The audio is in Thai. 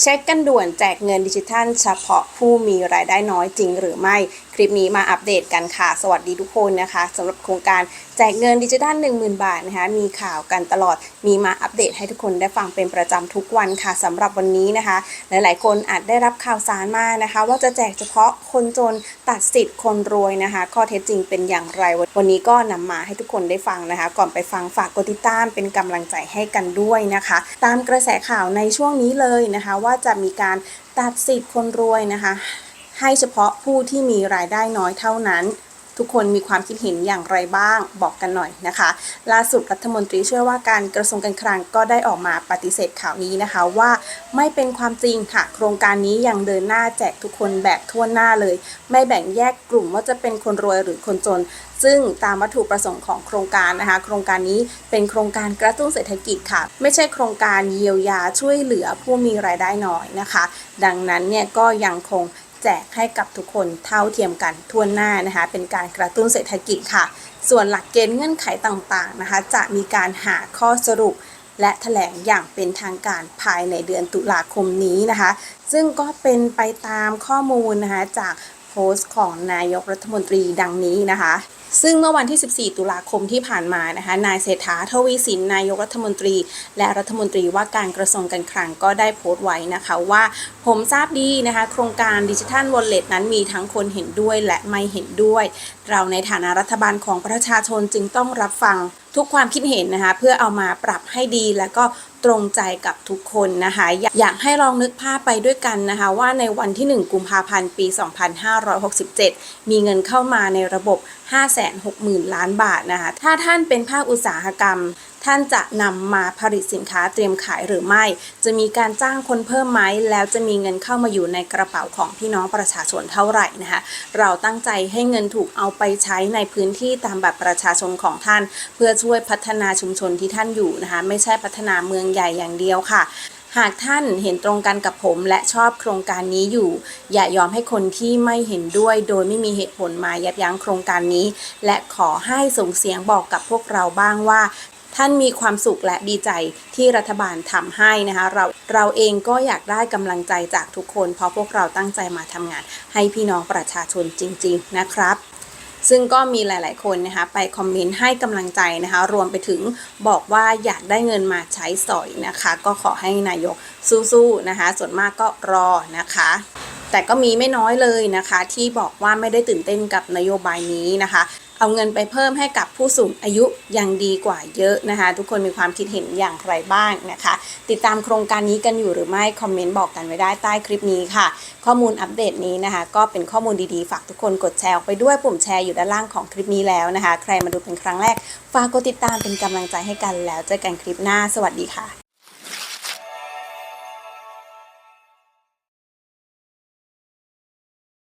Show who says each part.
Speaker 1: เช็คกันด่วนแจกเงินดิจิทัลเฉพาะผู้มีรายได้น้อยจริงหรือไม่ คลิปนี้มาอัปเดตกันค่ะ สวัสดีทุกคนนะคะสำหรับโครงการแจกเงินดิจิทัล10,000 บาทนะคะมีข่าวกันตลอดมีมาอัปเดตให้ทุกคนได้ฟังเป็นประจำทุกวันค่ะสำหรับวันนี้นะคะ หลาย ๆ คนอาจได้รับข่าวสารมานะคะ ว่าจะแจกเฉพาะคนจนตัดสิทธิ์คนรวยนะคะ ข้อเท็จจริงเป็นอย่างไร วันนี้ก็นำมาให้ทุกคนได้ฟังนะคะ ก่อนไปฟังฝากกดติดตามเป็นกำลังใจให้กันด้วยนะคะ ตามกระแสข่าวในช่วงนี้เลยนะคะ ว่าจะมีการตัดสิทธิ์คนรวยนะคะ ให้เฉพาะผู้ที่มีรายได้น้อยเท่านั้น ทุกคนมีความคิดเห็นอย่างไรบ้างบอกกันหน่อยนะคะ ล่าสุดรัฐมนตรีช่วยว่าการกระทรวงการคลังก็ได้ออกมาปฏิเสธข่าวนี้นะคะว่าไม่เป็นความจริงค่ะ โครงการนี้ยังเดินหน้าแจกทุกคนแบบทั่วหน้าเลย ไม่แบ่งแยกกลุ่มว่าจะเป็นคนรวยหรือคนจนซึ่งตามวัตถุประสงค์ของโครงการนะคะ โครงการนี้เป็นโครงการกระตุ้นเศรษฐกิจค่ะ ไม่ใช่โครงการเยียวยาช่วยเหลือผู้มีรายได้น้อยนะคะ ดังนั้นเนี่ยก็ยังคง แจกให้กับทุกคนเท่าเทียมกันทั่วหน้านะคะ เป็นการกระตุ้นเศรษฐกิจค่ะ ส่วนหลักเกณฑ์เงื่อนไขต่างๆนะคะ จะมีการหาข้อสรุปและแถลงอย่างเป็นทางการภายในเดือนตุลาคมนี้นะคะ ซึ่งก็เป็นไปตามข้อมูลนะคะจากโพสต์ของนายกรัฐมนตรีดังนี้นะคะ ซึ่งเมื่อวันที่ 14 ตุลาคมที่ผ่านมานะคะ นายเศรษฐาทวีสิน นายกรัฐมนตรี และรัฐมนตรีว่าการกระทรวงการคลังก็ได้โพสต์ไว้นะคะว่า ผมทราบดีนะคะ โครงการดิจิทัลวอลเล็ตนั้นมีทั้งคนเห็นด้วยและไม่เห็นด้วย เราในฐานะรัฐบาลของประชาชนจึงต้องรับฟัง ทุกความคิดเห็นนะคะ เพื่อเอามาปรับให้ดีแล้วก็ตรงใจกับทุกคนนะคะอยากอยากให้ลองนึกภาพไปด้วยกันนะคะ ว่าในวันที่ 1 กุมภาพันธ์ ปี 2567 มีเงินเข้ามาในระบบ 560,000 ล้านบาทนะคะ ถ้าท่านเป็นภาคอุตสาหกรรม ท่านจะนำมาผลิตสินค้าเตรียมขายหรือไม่ จะมีการจ้างคนเพิ่มไหมแล้วจะมีเงินเข้ามาอยู่ในกระเป๋าของพี่น้องประชาชนเท่าไหร่นะคะเราตั้งใจให้เงินถูกเอาไปใช้ในพื้นที่ตามบัตรประชาชนของท่าน เพื่อช่วยพัฒนาชุมชนที่ท่านอยู่นะคะไม่ใช่พัฒนาเมืองใหญ่อย่างเดียวค่ะหากท่านเห็นตรงกันกับผมและชอบโครงการนี้อยู่ อย่ายอมให้คนที่ไม่เห็นด้วยโดยไม่มีเหตุผลมายับยั้งโครงการนี้ และขอให้ส่งเสียงบอกกับพวกเราบ้างว่า ท่านมีความสุขและดีใจที่รัฐบาลทำให้นะคะเราเราเองก็อยากได้กำลังใจจากทุกคน เพราะพวกเราตั้งใจมาทำงาน ให้พี่น้องประชาชนจริง ๆ นะครับซึ่งก็มีหลาย ๆ คนนะคะไปคอมเมนต์ให้กำลังใจนะคะรวมไปถึงบอกว่าอยากได้เงินมาใช้สอยนะคะ ก็ขอให้นายกสู้ๆนะคะ ส่วนมากก็รอนะคะ แต่ก็มีไม่น้อยเลยนะคะ ที่บอกว่าไม่ได้ตื่นเต้นกับนโยบายนี้นะคะ เอาเงินไปเพิ่มให้กับผู้สูงอายุยังดีกว่าเยอะนะคะ ทุกคนมีความคิดเห็นอย่างไรบ้างนะคะ ติดตามโครงการนี้กันอยู่หรือไม่ คอมเมนต์บอกกันไว้ได้ใต้คลิปนี้ค่ะ ข้อมูลอัปเดตนี้นะคะ ก็เป็นข้อมูลดีๆ ฝากทุกคนกดแชร์ออกไปด้วยปุ่มแชร์อยู่ด้านล่างของคลิปนี้แล้วนะคะ ใครมาดูเป็นครั้งแรก ฝากกดติดตามเป็นกำลังใจให้กันแล้วเจอกันคลิปหน้า สวัสดีค่ะ